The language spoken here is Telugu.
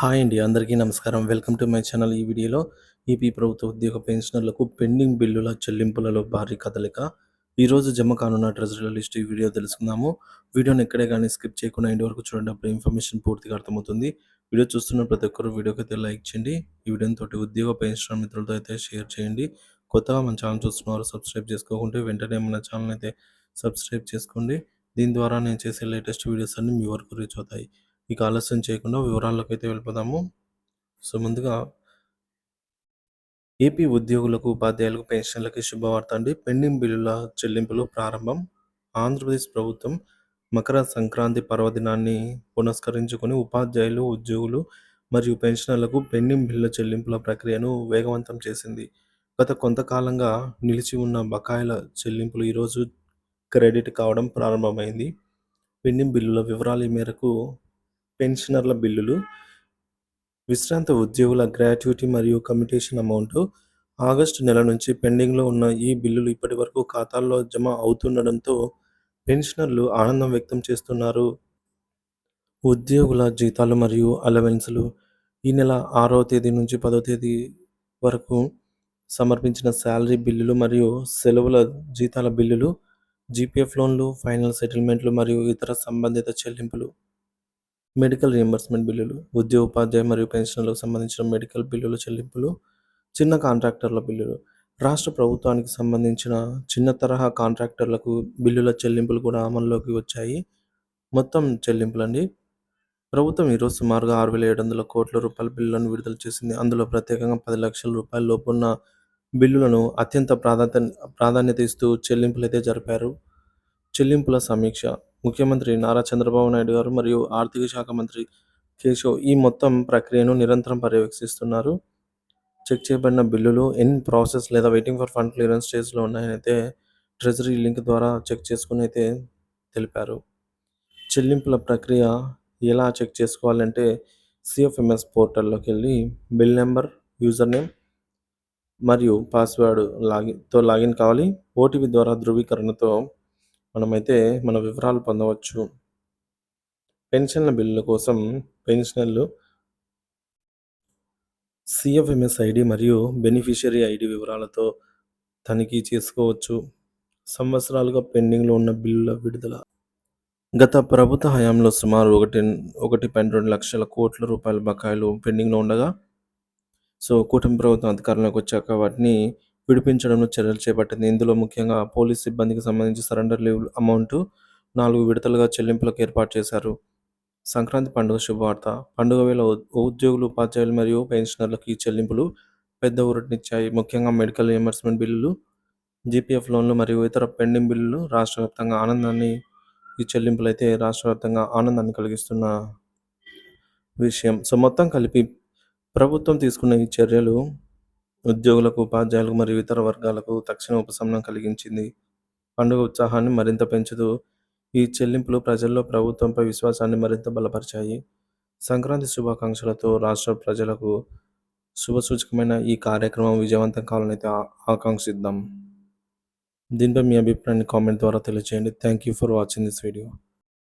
హాయ్ అండి అందరికీ నమస్కారం. Welcome to my channel. ఈ వీడియోలో ఏపీ ప్రభుత్వ ఉద్యోగ పెన్షనర్లకు పెండింగ్ బిల్లుల చెల్లింపులలో భారీ కదలిక. ఈరోజు జమ కానున్న ట్రెజరీల లిస్ట్ ఈ వీడియో తెలుసుకుందాము. వీడియోని ఎక్కడే కానీ స్కిప్ చేయకుండా ఇంటి వరకు చూడండి అప్పుడు ఇన్ఫర్మేషన్ పూర్తిగా అర్థమవుతుంది. వీడియో చూస్తున్న ప్రతి ఒక్కరు వీడియోకి అయితే లైక్ చేయండి. ఈ వీడియోని తోటి ఉద్యోగ పెన్షనర్ మిత్రులతో అయితే షేర్ చేయండి. కొత్తగా మన ఛానల్ చూస్తున్నారు సబ్స్క్రైబ్ చేసుకోకుంటే వెంటనే మన ఛానల్ అయితే సబ్స్క్రైబ్ చేసుకోండి. దీని ద్వారా నేను చేసే లేటెస్ట్ వీడియోస్ అన్ని మీ వరకు రీచ్ అవుతాయి. ఇక ఆలస్యం చేయకుండా వివరాల్లోకి అయితే వెళ్ళిపోదాము. సో ముందుగా ఏపీ ఉద్యోగులకు ఉపాధ్యాయులకు పెన్షన్లకి శుభవార్త అండి. పెండింగ్ బిల్లుల చెల్లింపులు ప్రారంభం. ఆంధ్రప్రదేశ్ ప్రభుత్వం మకర సంక్రాంతి పర్వదినాన్ని పునస్కరించుకొని ఉపాధ్యాయులు ఉద్యోగులు మరియు పెన్షనర్లకు పెండింగ్ బిల్లుల చెల్లింపుల ప్రక్రియను వేగవంతం చేసింది. గత కొంతకాలంగా నిలిచి ఉన్న బకాయిల చెల్లింపులు ఈరోజు క్రెడిట్ కావడం ప్రారంభమైంది. పెండింగ్ బిల్లుల వివరాలు ఈ మేరకు పెన్షనర్ల బిల్లులు విశ్రాంత ఉద్యోగుల గ్రాట్యుటీ మరియు కమిటేషన్ అమౌంట్ ఆగస్టు నెల నుంచి పెండింగ్లో ఉన్న ఈ బిల్లులు ఇప్పటి వరకు ఖాతాల్లో జమ అవుతుండడంతో పెన్షనర్లు ఆనందం వ్యక్తం చేస్తున్నారు. ఉద్యోగుల జీతాలు మరియు అలవెన్సులు ఈ నెల ఆరో తేదీ నుంచి పదో తేదీ వరకు సమర్పించిన శాలరీ బిల్లులు మరియు సెలవుల జీతాల బిల్లులు జీపీఎఫ్ లోన్లు ఫైనల్ సెటిల్మెంట్లు మరియు ఇతర సంబంధిత చెల్లింపులు మెడికల్ రియంబర్స్మెంట్ బిల్లులు ఉద్యోగ ఉపాధ్యాయ మరియు పెన్షన్లకు సంబంధించిన మెడికల్ బిల్లుల చెల్లింపులు చిన్న కాంట్రాక్టర్ల బిల్లులు. రాష్ట్ర ప్రభుత్వానికి సంబంధించిన చిన్న తరహా కాంట్రాక్టర్లకు బిల్లుల చెల్లింపులు కూడా అమల్లోకి వచ్చాయి. మొత్తం చెల్లింపులండి. ప్రభుత్వం ఈరోజు సుమారుగా ఆరు వేల ఏడు వందల కోట్ల రూపాయల బిల్లులను విడుదల చేసింది. అందులో ప్రత్యేకంగా పది లక్షల రూపాయల లోపున్న బిల్లులను అత్యంత ప్రాధాన్యత ప్రాధాన్యత ఇస్తూ చెల్లింపులు అయితే జరిపారు. చెల్లింపుల సమీక్ష ముఖ్యమంత్రి నారా చంద్రబాబు నాయుడు గారు మరియు ఆర్థిక శాఖ మంత్రి కేశవ్ ఈ మొత్తం ప్రక్రియను నిరంతరం పర్యవేక్షిస్తున్నారు. చెక్ చేయబడిన బిల్లులు ఇన్ ప్రాసెస్ లేదా వెయిటింగ్ ఫర్ ఫండ్ క్లియరెన్స్ స్టేజ్లో ఉన్నాయని అయితే ట్రెజరీ లింక్ ద్వారా చెక్ చేసుకుని అయితే తెలిపారు. చెల్లింపుల ప్రక్రియ ఎలా చెక్ చేసుకోవాలంటే సిఎఫ్ఎంఎస్ పోర్టల్లోకి వెళ్ళి బిల్ నెంబర్ యూజర్ నేమ్ మరియు పాస్వర్డ్ లాగిన్తో లాగిన్ కావాలి. ఓటీపీ ద్వారా ధృవీకరణతో మనమైతే మన వివరాలు పొందవచ్చు. పెన్షన్ల బిల్లుల కోసం పెన్షనర్లు సిఎఫ్ఎంఎస్ ఐడి మరియు బెనిఫిషియరీ ఐడి వివరాలతో తనిఖీ చేసుకోవచ్చు. సంవత్సరాలుగా పెండింగ్లో ఉన్న బిల్లుల విడుదల. గత ప్రభుత్వ హయాంలో సుమారు ఒకటి ఒకటి పాయింట్ రెండు లక్షల కోట్ల రూపాయల బకాయిలు పెండింగ్లో ఉండగా సో కూటమి ప్రభుత్వం అధికారంలోకి వచ్చాక వాటిని విడిపించడంలో చర్యలు చేపట్టింది. ఇందులో ముఖ్యంగా పోలీస్ సిబ్బందికి సంబంధించి సరెండర్ లీవ్ అమౌంట్ నాలుగు విడతలుగా చెల్లింపులకు ఏర్పాటు చేశారు. సంక్రాంతి పండుగ శుభవార్త. పండుగ వేళ ఉద్యోగులు ఉపాధ్యాయులు మరియు పెన్షనర్లకు ఈ చెల్లింపులు పెద్ద ఊరటనిచ్చాయి. ముఖ్యంగా మెడికల్ రియంబర్స్మెంట్ బిల్లులు జీపీఎఫ్ లోన్లు మరియు ఇతర పెండింగ్ బిల్లులు రాష్ట్ర వ్యాప్తంగా ఆనందాన్ని ఈ చెల్లింపులు అయితే రాష్ట్ర వ్యాప్తంగా ఆనందాన్ని కలిగిస్తున్న విషయం. సో మొత్తం కలిపి ప్రభుత్వం తీసుకున్న ఈ చర్యలు ఉద్యోగులకు ఉపాధ్యాయులకు మరియు ఇతర వర్గాలకు తక్షణ ఉపశమనం కలిగించింది. పండుగ ఉత్సాహాన్ని మరింత పెంచుతూ ఈ చెల్లింపులు ప్రజల్లో ప్రభుత్వంపై విశ్వాసాన్ని మరింత బలపరిచాయి. సంక్రాంతి శుభాకాంక్షలతో రాష్ట్ర ప్రజలకు శుభసూచకమైన ఈ కార్యక్రమం విజయవంతం కావాలని అయితే ఆకాంక్షిద్దాం. దీనిపై మీ అభిప్రాయాన్ని కామెంట్ ద్వారా తెలియజేయండి thank you for watching this video